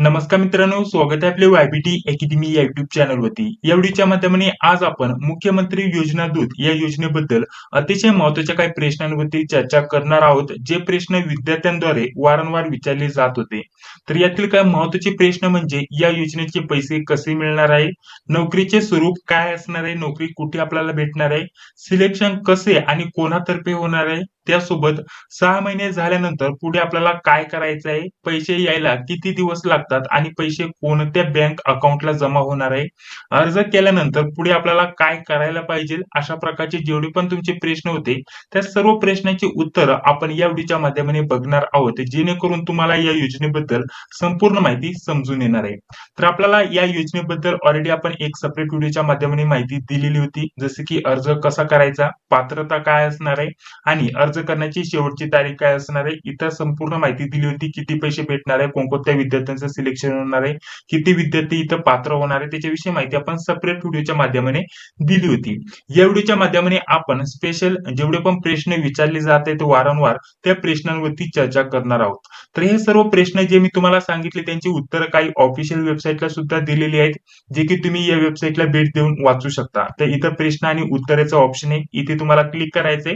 नमस्कार मित्रांनो स्वागत आहे आपले वायबीटी अकॅडमी या युट्यूब चॅनलवरती या व्हिडिओच्या माध्यमाने आज आपण मुख्यमंत्री योजना दूत या योजनेबद्दल अतिशय महत्त्वाच्या काही प्रश्नांवरती चर्चा करणार आहोत जे प्रश्न विद्यार्थ्यांद्वारे वारंवार विचारले जात होते. तर यातील काही महत्त्वाचे प्रश्न म्हणजे या योजनेचे पैसे कसे मिळणार आहे? नोकरीचे स्वरूप काय असणार आहे? नोकरी कुठे आपल्याला भेटणार आहे? सिलेक्शन कसे आणि कोणातर्फे होणार आहे? त्यासोबत सहा महिने झाल्यानंतर पुढे आपल्याला काय करायचं आहे? पैसे यायला किती दिवस लागतात आणि पैसे कोणत्या बँक अकाउंटला जमा होणार आहे? अर्ज केल्यानंतर पुढे आपल्याला काय करायला पाहिजे? अशा प्रकारचे जेवढे पण तुमचे प्रश्न होते त्या सर्व प्रश्नांची उत्तर आपण या व्हिडिओच्या माध्यमाने बघणार आहोत. जेणेकरून तुम्हाला या योजनेबद्दल संपूर्ण माहिती समजून येणार आहे. तर आपल्याला या योजनेबद्दल ऑलरेडी आपण एक सेपरेट व्हिडिओच्या माध्यमाने माहिती दिलेली होती. जसे की अर्ज कसा करायचा पात्रता काय असणार आहे आणि अर्ज करण्याची शेवटची तारीख काय असणार आहे? इतर संपूर्ण माहिती दिली होती. किती पैसे भेटणार आहे? कोणकोणत्या विद्यार्थ्यांचे सिलेक्शन होणार आहे. किती विद्यार्थी इथं पात्र होणार आहे त्याच्याविषयी माहिती आपण सपरेट व्हिडिओच्या माध्यमाने दिली होती. या व्हिडिओच्या माध्यमाने आपण स्पेशल जेवढे पण प्रश्न विचारले जात आहेत वारंवार त्या प्रश्नांवरती चर्चा करणार आहोत. तर हे सर्व प्रश्न जे मी तुम्हाला सांगितले त्यांची उत्तर काही ऑफिशियल वेबसाईटला सुद्धा दिलेली आहेत जे की तुम्ही या वेबसाईटला भेट देऊन वाचू शकता. तर इथं प्रश्न आणि उत्तरेचं ऑप्शन आहे इथे तुम्हाला क्लिक करायचंय.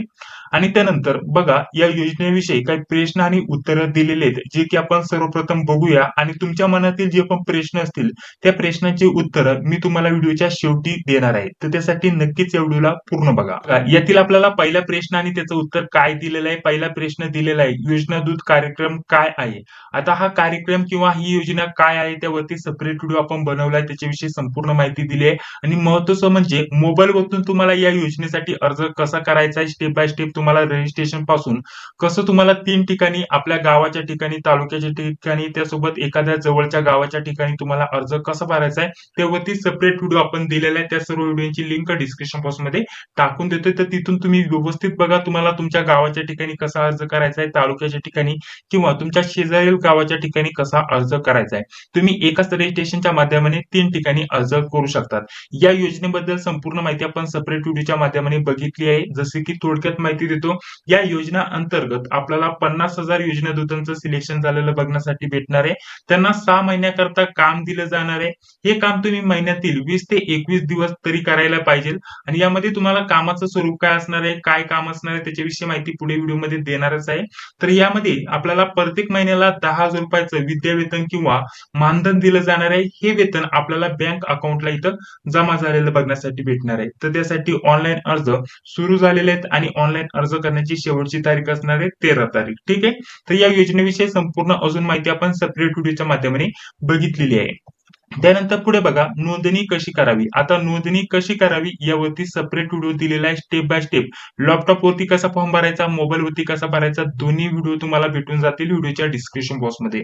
आणि त्यानंतर बघा या योजनेविषयी काही प्रश्न आणि उत्तरं दिलेले आहेत जे की आपण सर्वप्रथम बघूया. आणि तुमच्या मनातील जे पण प्रश्न असतील त्या प्रश्नांची उत्तरं मी तुम्हाला व्हिडिओच्या शेवटी देणार आहे. तर त्यासाठी नक्कीच या व्हिडिओला पूर्ण बघा. यातील आपल्याला पहिला प्रश्न आणि त्याचं उत्तर काय दिलेलं आहे? पहिला प्रश्न दिलेला आहे योजना दूत कार्यक्रम काय आहे? आता हा कार्यक्रम किंवा ही योजना काय आहे? त्यावरती सेपरेट व्हिडिओ आपण बनवलाय त्याच्याविषयी संपूर्ण माहिती दिली आहे. आणि महत्वाचं म्हणजे मोबाईल वरतून तुम्हाला या योजनेसाठी अर्ज कसा करायचा आहे स्टेप बाय स्टेप तुम्हाला रजिस्ट्रेशनपासून कसं तुम्हाला तीन ठिकाणी आपल्या गावाच्या ठिकाणी तालुक्याच्या ठिकाणी त्यासोबत एखाद्या जवळच्या गावाच्या ठिकाणी तुम्हाला अर्ज कसा भरायचा आहे त्यावरती सेपरेट व्हिडिओ आपण दिलेला आहे. त्या सर्व व्हिडिओची लिंक डिस्क्रिप्शन बॉक्समध्ये टाकून देतोय. तर तिथून तुम्ही व्यवस्थित बघा तुम्हाला तुमच्या गावाच्या ठिकाणी कसा अर्ज करायचा आहे तालुक्याच्या ठिकाणी किंवा तुमच्या शेजारील गावाच्या ठिकाणी कसा अर्ज करायचा आहे. तुम्ही एकाच रजिस्ट्रेशनच्या माध्यमाने तीन ठिकाणी अर्ज करू शकतात. या योजनेबद्दल संपूर्ण माहिती आपण सेपरेट व्हिडिओच्या माध्यमाने बघितली आहे. जसे की थोडक्यात माहिती देतो. या योजना अंतर्गत आपल्याला पन्नास हजार योजना दूतांचं सिलेक्शन झालेलं बघण्यासाठी भेटणार आहे. त्यांना सहा महिन्याकरता काम दिलं जाणार आहे. हे काम तुम्ही महिन्यातील वीस ते एकवीस दिवस तरी करायला पाहिजे. आणि यामध्ये तुम्हाला कामाचं स्वरूप काय असणार आहे काय काम असणार आहे त्याच्याविषयी माहिती पुढे व्हिडिओमध्ये देणारच आहे. तर यामध्ये आपल्याला प्रत्येक महिन्याला दहा हजार रुपयाचं विद्यावेतन किंवा मानधन दिलं जाणार आहे. हे वेतन आपल्याला बँक अकाउंटला इथं जमा झालेलं बघण्यासाठी भेटणार आहे. तर त्यासाठी ऑनलाईन अर्ज सुरू झालेले आहेत आणि ऑनलाईन अर्ज करण्याची शेवटची तारीख असणार आहे तेरा तारीख. ठीक आहे? तर या योजनेविषयी संपूर्ण अजून माहिती आपण सेपरेट व्हिडिओच्या माध्यमाने बघितलेली आहे. त्यानंतर पुढे बघा नोंदणी कशी करावी? आता नोंदणी कशी करावी? यावरती सेपरेट व्हिडिओ दिलेला आहे स्टेप बाय स्टेप लॅपटॉप वरती कसा फॉर्म भरायचा? मोबाईल वरती कसा भरायचा? दोन्ही व्हिडिओ तुम्हाला भेटून जातील व्हिडिओच्या डिस्क्रिप्शन बॉक्समध्ये.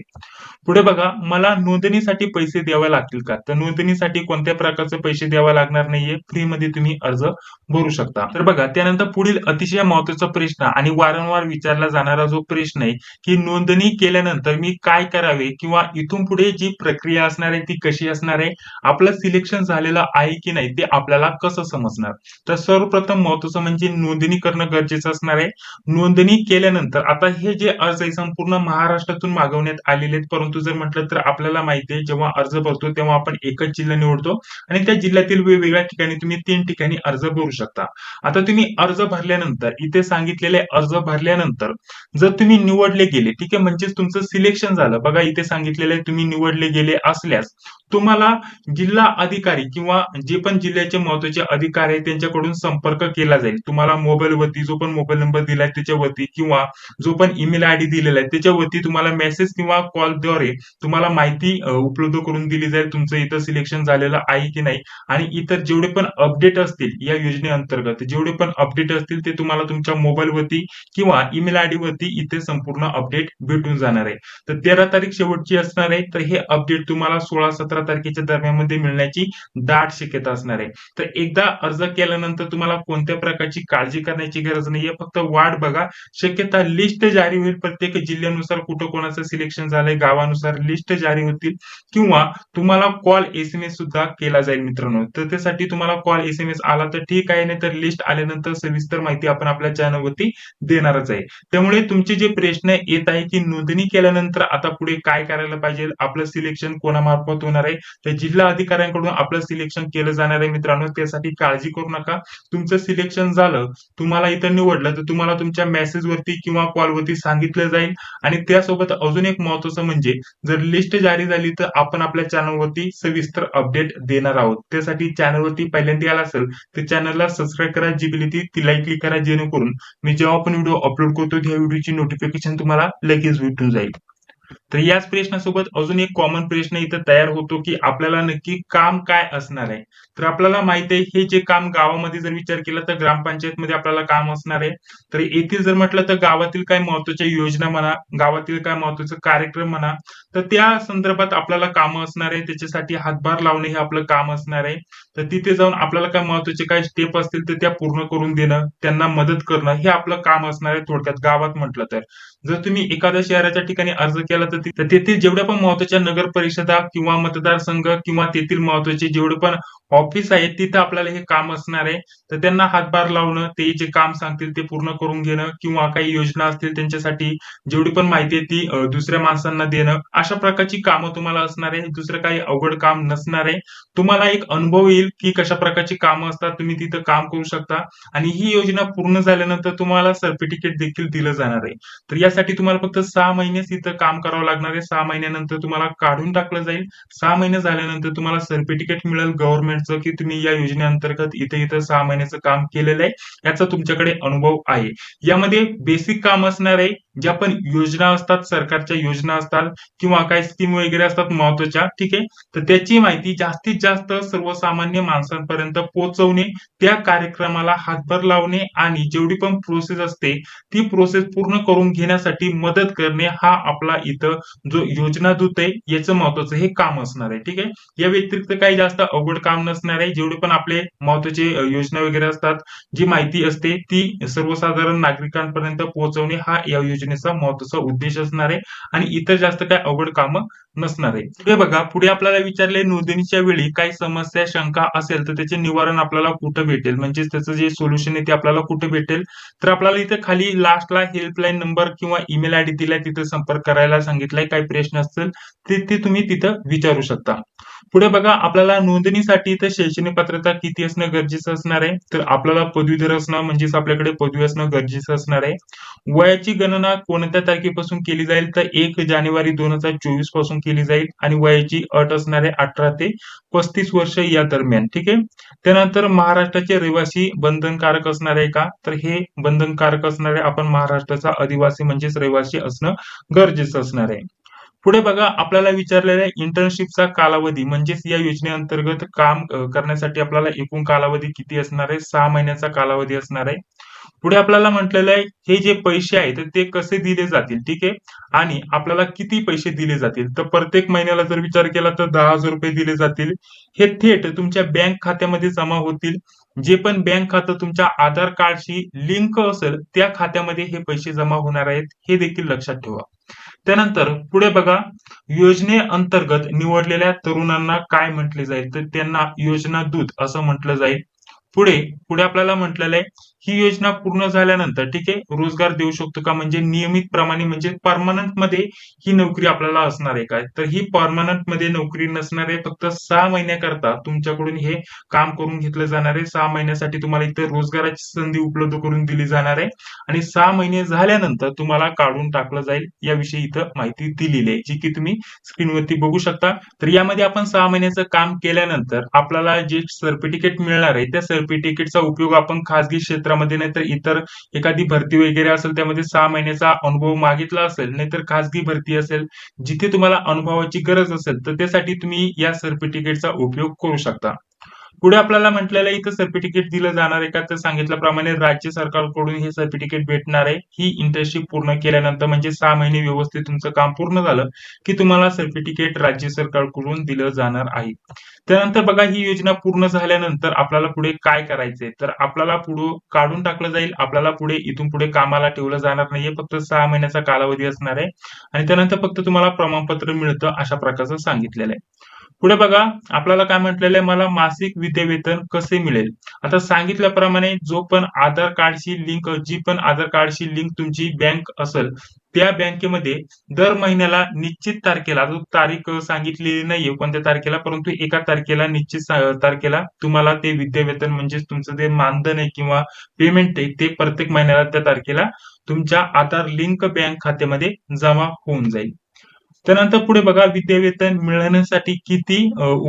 पुढे बघा मला नोंदणीसाठी पैसे द्यावे लागतील का? तर नोंदणीसाठी कोणत्या प्रकारचे पैसे द्यावा लागणार नाहीये? फ्री मध्ये तुम्ही अर्ज भरू शकता. तर बघा त्यानंतर पुढील अतिशय महत्त्वाचा प्रश्न आणि वारंवार विचारला जाणारा जो प्रश्न आहे की नोंदणी केल्यानंतर मी काय करावे? किंवा इथून पुढे जी प्रक्रिया असणार आहे ती कशी असणार आहे? आपलं सिलेक्शन झालेलं आहे की नाही ते आपल्याला कसं समजणार? तर सर्वप्रथम महत्वाचं म्हणजे नोंदणी करणं गरजेचं असणार आहे. नोंदणी केल्यानंतर आता हे जे अर्ज आहे संपूर्ण महाराष्ट्रातून मागवण्यात आलेले आहेत. परंतु जर म्हटलं तर आपल्याला माहिती आहे जेव्हा अर्ज भरतो तेव्हा आपण एकच जिल्हा निवडतो. आणि त्या जिल्ह्यातील वेगवेगळ्या ठिकाणी तुम्ही तीन ठिकाणी अर्ज भरू शकता. आता तुम्ही अर्ज भरल्यानंतर इथे सांगितलेले अर्ज भरल्यानंतर जर तुम्ही निवडले गेले ठीक आहे म्हणजेच तुमचं सिलेक्शन झालं. बघा इथे सांगितलेलं आहे तुम्ही निवडले गेले असल्यास तुम्हाला जिल्हा अधिकारी किंवा जे पण जिल्ह्याचे महत्त्वाचे अधिकारी आहेत त्यांच्याकडून संपर्क केला जाईल. तुम्हाला मोबाईलवरती जो पण मोबाईल नंबर दिला आहे त्याच्यावरती किंवा जो पण ईमेल आयडी दिलेला आहे त्याच्यावरती तुम्हाला मेसेज किंवा कॉलद्वारे तुम्हाला माहिती उपलब्ध करून दिली जाईल तुमचं इथं सिलेक्शन झालेलं आहे की नाही. आणि इतर जेवढे पण अपडेट असतील या योजनेअंतर्गत जेवढे पण अपडेट असतील ते तुम्हाला तुमच्या मोबाईलवरती किंवा ईमेल आयडी वरती इथे संपूर्ण अपडेट भेटून जाणार आहे. तर तेरा तारीख शेवटची असणार आहे. तर हे अपडेट तुम्हाला सोळा सतरा सतरा तारखेच्या दरम्यानमध्ये मिळण्याची दाट शक्यता असणार आहे. तर एकदा अर्ज केल्यानंतर तुम्हाला कोणत्या प्रकारची काळजी करण्याची गरज नाहीये फक्त वाट बघा. शक्यता लिस्ट जारी होईल प्रत्येक जिल्ह्यानुसार कुठं कोणाचं सिलेक्शन झालंय गावानुसार लिस्ट जारी होतील किंवा तुम्हाला कॉल एसएमएस सुद्धा केला जाईल मित्रांनो. तर त्यासाठी तुम्हाला कॉल एसएमएस आला तर ठीक आहे नाही तर लिस्ट आल्यानंतर सविस्तर माहिती आपण आपल्या चॅनलवरती देणारच आहे. त्यामुळे तुमचे जे प्रश्न येत आहे की नोंदणी केल्यानंतर आता पुढे काय करायला पाहिजे आपलं सिलेक्शन कोणामार्फत होणार आहे तर जिल्हा अधिकाऱ्यांकडून आपलं सिलेक्शन केलं जाणार आहे मित्रांनो. त्यासाठी काळजी करू नका. तुमचं सिलेक्शन झालं तुम्हाला इथं निवडलं तर तुम्हाला तुमच्या मेसेज वरती किंवा कॉलवरती सांगितलं जाईल. आणि त्यासोबत अजून एक महत्वाचं म्हणजे जर लिस्ट जारी झाली तर आपण आपल्या चॅनलवरती सविस्तर अपडेट देणार आहोत. त्यासाठी चॅनलवरती पहिल्यांदा आला असेल तर चॅनलला सबस्क्राईब करा जी बिली ती तिला क्लिक करा जेणेकरून मी जेव्हा पण व्हिडिओ अपलोड करतो त्या व्हिडिओची नोटिफिकेशन तुम्हाला लगेच भेटून जाईल. तर याच प्रश्नासोबत अजून एक कॉमन प्रश्न इथं तयार होतो की आपल्याला नक्की काम काय असणार आहे? तर आपल्याला माहिती आहे हे जे काम गावामध्ये जर विचार केला तर ग्रामपंचायत मध्ये आपल्याला काम असणार आहे. तर येथील जर म्हटलं तर गावातील काय महत्त्वाच्या योजना म्हणा गावातील काय महत्त्वाचे कार्यक्रम म्हणा तर त्या संदर्भात आपल्याला काम असणार आहे. त्याच्यासाठी हातभार लावणे हे आपलं काम असणार आहे. तर तिथे जाऊन आपल्याला काय महत्त्वाचे काय स्टेप असतील तर त्या पूर्ण करून देणं त्यांना मदत करणं हे आपलं काम असणार आहे थोडक्यात गावात म्हटलं तर. जर तुम्ही एखाद्या शहराच्या ठिकाणी अर्ज केला तर तर तेथील जेवढ्या पण महत्त्वाच्या नगर परिषदा किंवा मतदारसंघ किंवा तेथील महत्त्वाचे जेवढे पण ऑफिस आहेत तिथं आपल्याला हे काम असणार आहे. तर त्यांना हातभार लावणं ते जे काम सांगतील ते पूर्ण करून घेणं किंवा काही योजना असतील त्यांच्यासाठी जेवढी पण माहिती आहे ती दुसऱ्या माणसांना देणं अशा प्रकारची कामं तुम्हाला असणार आहे. दुसरं काही अवघड काम नसणार आहे. तुम्हाला एक अनुभव येईल की कशा प्रकारची कामं असतात तुम्ही तिथं काम करू शकता. आणि ही योजना पूर्ण झाल्यानंतर तुम्हाला सर्टिफिकेट देखील दिलं जाणार आहे. तर यासाठी तुम्हाला फक्त सहा महिनेच इथं काम करावं लागणार आहे. सहा महिन्यानंतर तुम्हाला काढून टाकलं जाईल. सहा महिने झाल्यानंतर तुम्हाला सर्टिफिकेट मिळेल. गव्हर्नमेंट गव्हर्नमेंटचं की तुम्ही या योजनेअंतर्गत इथे इथं सहा महिन्याचं काम केलेलं आहे याचा तुमच्याकडे अनुभव आहे. यामध्ये बेसिक काम असणार आहे ज्या पण योजना असतात सरकारच्या योजना असतात किंवा काही स्कीम वगैरे असतात महत्त्वाच्या ठीक आहे? तर त्याची माहिती जास्तीत जास्त सर्वसामान्य माणसांपर्यंत पोहोचवणे त्या कार्यक्रमाला हातभार लावणे आणि जेवढी पण प्रोसेस असते ती प्रोसेस पूर्ण करून घेण्यासाठी मदत करणे हा आपला इथं जो योजना दूत आहे याचं महत्वाचं हे काम असणार आहे ठीक आहे? या व्यतिरिक्त काही जास्त अवघड काम नसणार आहे जेवढे पण आपले महत्त्वाचे योजना वगैरे असतात जी माहिती असते ती सर्वसाधारण नागरिकांपर्यंत पोहोचवणे हा या योजना योजनेचा महत्त्वाचा उद्देश असणार आहे आणि इतर जास्त काय अवघड कामं नसणार आहे. पुढे बघा पुढे आपल्याला विचारले नोंदणीच्या वेळी काही समस्या शंका असेल तर त्याचे निवारण आपल्याला कुठं भेटेल? म्हणजे त्याचं जे सोल्युशन आहे ते आपल्याला कुठे भेटेल? तर आपल्याला इथे खाली लास्टला हेल्पलाईन नंबर किंवा ईमेल आयडी दिलाय तिथे संपर्क करायला सांगितलाय. काही प्रश्न असतील ते ते तुम्ही तिथं विचारू शकता. पुढे बघा आपल्याला नोंदणीसाठी इथं शैक्षणिक पात्रता किती असणं गरजेचं असणार आहे? तर आपल्याला पदवीधर असणं म्हणजेच आपल्याकडे पदवी असणं गरजेचं असणार आहे. वयाची गणना कोणत्या तारखेपासून केली जाईल? तर एक जानेवारी दोन हजार चोवीसपासून केली जाईल आणि वयाची अट असणारे अठरा ते पस्तीस वर्ष या दरम्यान ठीक आहे? त्यानंतर महाराष्ट्राचे रहिवासी बंधनकारक असणार आहे का? तर हे बंधनकारक असणारे आपण महाराष्ट्राचा आदिवासी म्हणजेच रहिवासी असणं गरजेचं असणार आहे. पुढे बघा आपल्याला विचारलेला इंटर्नशिपचा कालावधी म्हणजेच या योजनेअंतर्गत काम करण्यासाठी आपल्याला एकूण कालावधी किती असणार आहे? सहा महिन्याचा कालावधी असणार आहे. पुढे आपल्याला म्हटलेलं आहे हे जे पैसे आहेत तर ते कसे दिले जातील ठीक आहे? आणि आपल्याला किती पैसे दिले जातील? तर प्रत्येक महिन्याला जर विचार केला तर दहा हजार रुपये दिले जातील. हे थेट तुमच्या बँक खात्यामध्ये जमा होतील. जे पण बँक खातं तुमच्या आधार कार्डशी लिंक असेल त्या खात्यामध्ये हे पैसे जमा होणार आहेत. हे देखील लक्षात ठेवा. त्यानंतर पुढे बघा योजनेअंतर्गत निवडलेल्या तरुणांना काय म्हटले जाईल? तर त्यांना योजना दूत असं म्हटलं जाईल. पुढे पुढे आपल्याला म्हटलेलं आहे ही योजना पूर्ण झाल्यानंतर ठीक आहे रोजगार देऊ शकतो का? म्हणजे नियमित प्रमाणे म्हणजे परमनंटमध्ये ही नोकरी आपल्याला असणार आहे काय तर ही परमनंटमध्ये नोकरी नसणार आहे फक्त सहा महिन्याकरता तुमच्याकडून हे काम करून घेतलं जाणार आहे. सहा महिन्यासाठी तुम्हाला इथे रोजगाराची संधी उपलब्ध करून दिली जाणार आहे. आणि सहा महिने झाल्यानंतर तुम्हाला काढून टाकलं जाईल याविषयी इथं माहिती दिलेली आहे जी की तुम्ही स्क्रीनवरती बघू शकता. तर यामध्ये आपण सहा महिन्याचं काम केल्यानंतर आपल्याला जे सर्टिफिकेट मिळणार आहे त्या सर्टिफिकेटचा उपयोग आपण खासगी क्षेत्रामध्ये नाहीतर इतर एखादी भरती वगैरे असेल त्यामध्ये सहा महिन्याचा अनुभव मागितला असेल नाहीतर खासगी भरती असेल जिथे तुम्हाला अनुभवाची गरज असेल तर त्यासाठी तुम्ही या सर्टिफिकेटचा उपयोग करू शकता. पुढे आपल्याला म्हटलेलं इथं सर्टिफिकेट दिलं जाणार आहे का? तर सांगितल्याप्रमाणे राज्य सरकारकडून हे सर्टिफिकेट भेटणार आहे. ही इंटर्नशिप पूर्ण केल्यानंतर म्हणजे सहा महिने व्यवस्थित तुमचं काम पूर्ण झालं की तुम्हाला सर्टिफिकेट राज्य सरकारकडून दिलं जाणार आहे. त्यानंतर बघा ही योजना पूर्ण झाल्यानंतर आपल्याला पुढे काय करायचंय? तर आपल्याला पुढे काढून टाकलं जाईल. आपल्याला पुढे इथून पुढे कामाला ठेवलं जाणार नाहीये. फक्त सहा महिन्याचा कालावधी असणार आहे. आणि त्यानंतर फक्त तुम्हाला प्रमाणपत्र मिळतं अशा प्रकारचं सांगितलेलं आहे. पुढे बघा आपल्याला काय म्हटलेलं आहे मला मासिक विद्यावेतन कसे मिळेल? आता सांगितल्याप्रमाणे जो पण आधार कार्डची लिंक जी पण आधार कार्डची लिंक तुमची बँक असेल त्या बँकेमध्ये दर महिन्याला निश्चित तारखेला जो तारीख सांगितलेली नाहीये कोणत्या तारखेला परंतु एका तारखेला निश्चित तारखेला तुम्हाला ते विद्यावेतन म्हणजे तुमचं जे मानधन आहे किंवा पेमेंट आहे ते प्रत्येक महिन्याला त्या तारखेला तुमच्या आधार लिंक बँक खात्यामध्ये जमा होऊन जाईल. त्यानंतर पुढे बघा विद्यावेतन मिळण्यासाठी किती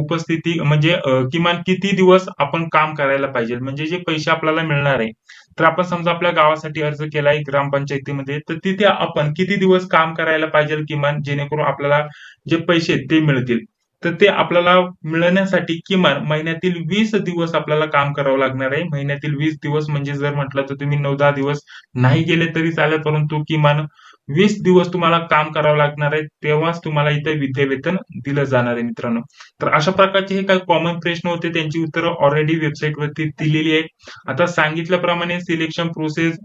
उपस्थिती म्हणजे किमान किती दिवस आपण काम करायला पाहिजे? म्हणजे जे पैसे आपल्याला मिळणार आहे. तर आपण समजा आपल्या गावासाठी अर्ज केलाय ग्रामपंचायतीमध्ये तर तिथे आपण किती दिवस काम करायला पाहिजे किमान जेणेकरून आपल्याला जे पैसे ते मिळतील? तर ते आपल्याला मिळण्यासाठी किमान महिन्यातील वीस दिवस आपल्याला काम करावं लागणार आहे. महिन्यातील वीस दिवस म्हणजे जर म्हटलं तर तुम्ही नऊ दहा दिवस नाही गेले तरी चालेल परंतु किमान वीस दिवस तुम्हाला काम करावं लागणार आहे तेव्हाच तुम्हाला इथे विद्यावेतन दिलं जाणार आहे मित्रांनो. तर अशा प्रकारचे हे काही कॉमन प्रश्न होते त्यांची उत्तरं ऑलरेडी वेबसाईट वरती दिलेली आहेत. आता सांगितल्याप्रमाणे सिलेक्शन प्रोसेस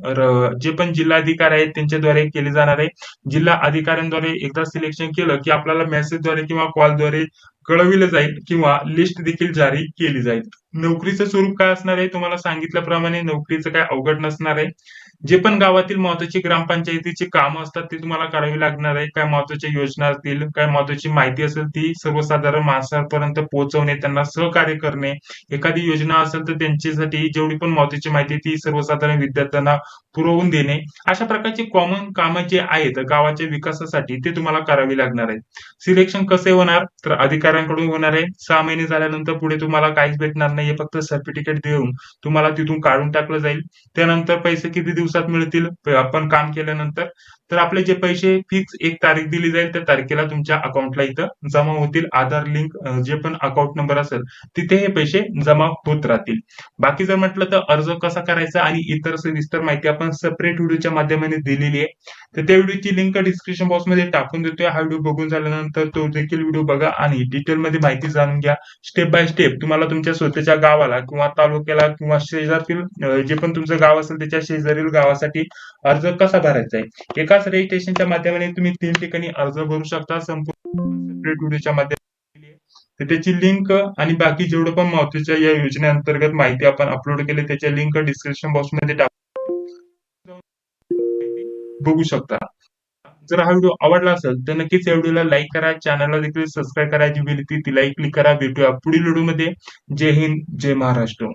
जे पण जिल्हाधिकारी आहेत त्यांच्याद्वारे केले जाणार आहे. जिल्हा अधिकाऱ्यांद्वारे एकदा सिलेक्शन केलं की आपल्याला मेसेजद्वारे किंवा कॉलद्वारे कळविलं जाईल किंवा लिस्ट देखील जारी केली जाईल. नोकरीचं स्वरूप काय असणार आहे? तुम्हाला सांगितल्याप्रमाणे नोकरीचं काय अवघड नसणार आहे. जे पण गावातील महत्वाची ग्रामपंचायतीची कामं असतात ती तुम्हाला करावी लागणार आहे. काय महत्त्वाच्या योजना असतील काय महत्वाची माहिती असेल ती सर्वसाधारण माणसापर्यंत पोहोचवणे त्यांना सहकार्य करणे. एखादी योजना असेल तर त्यांच्यासाठी जेवढी पण महत्वाची माहिती ती सर्वसाधारण विद्यार्थ्यांना पुरवून देणे. अशा प्रकारची कॉमन कामं जे आहेत गावाच्या विकासासाठी ते तुम्हाला करावी लागणार आहे सिलेक्शन कसे होणार? तर अधिकाऱ्यांकडून होणार आहे. सहा महिने झाल्यानंतर पुढे तुम्हाला काहीच भेटणार नाही फक्त सर्टिफिकेट देऊन तुम्हाला तिथून काढून टाकलं जाईल. त्यानंतर पैसे किती दिवसात मिळतील. आपण काम केल्यानंतर तर आपले जे पैसे फिक्स एक तारीख दिली जाईल त्या तारखेला तुमच्या अकाउंटला इथं जमा होतील. आधार लिंक जे पण अकाउंट नंबर असेल तिथे हे पैसे जमा होत राहतील. बाकी जर म्हटलं तर अर्ज कसा करायचा आणि इतर सविस्तर माहिती आपण सेपरेट व्हिडिओच्या माध्यमाने दिलेली आहे. तर त्या व्हिडिओची लिंक डिस्क्रिप्शन बॉक्समध्ये टाकून देतोय. हा व्हिडिओ बघून झाल्यानंतर तो देखील व्हिडिओ बघा आणि डिटेलमध्ये माहिती जाणून घ्या. स्टेप बाय स्टेप तुम्हाला तुमच्या स्वतःच्या गावाला किंवा तालुक्याला किंवा शेजारतील जे पण तुमचं गाव असेल त्याच्या शेजारील गावासाठी अर्ज कसा भरायचा आहे? एका एकाच रजिस्ट्रेशनच्या माध्यमाने तुम्ही तीन ठिकाणी अर्ज भरू शकता. संपूर्ण माध्यमाने तर त्याची लिंक आणि बाकी जेवढं पण महत्त्वाच्या या योजनेअंतर्गत माहिती आपण अपलोड केली त्याच्या लिंक डिस्क्रिप्शन बॉक्समध्ये बघू शकता. जर हा व्हिडिओ आवडला असेल तर नक्कीच या व्हिडिओला लाईक करा. चॅनलला देखील सबस्क्राईब करायची विनंती तिलाही क्लिक करा. भेटूया पुढील व्हिडिओमध्ये जय हिंद जय महाराष्ट्र.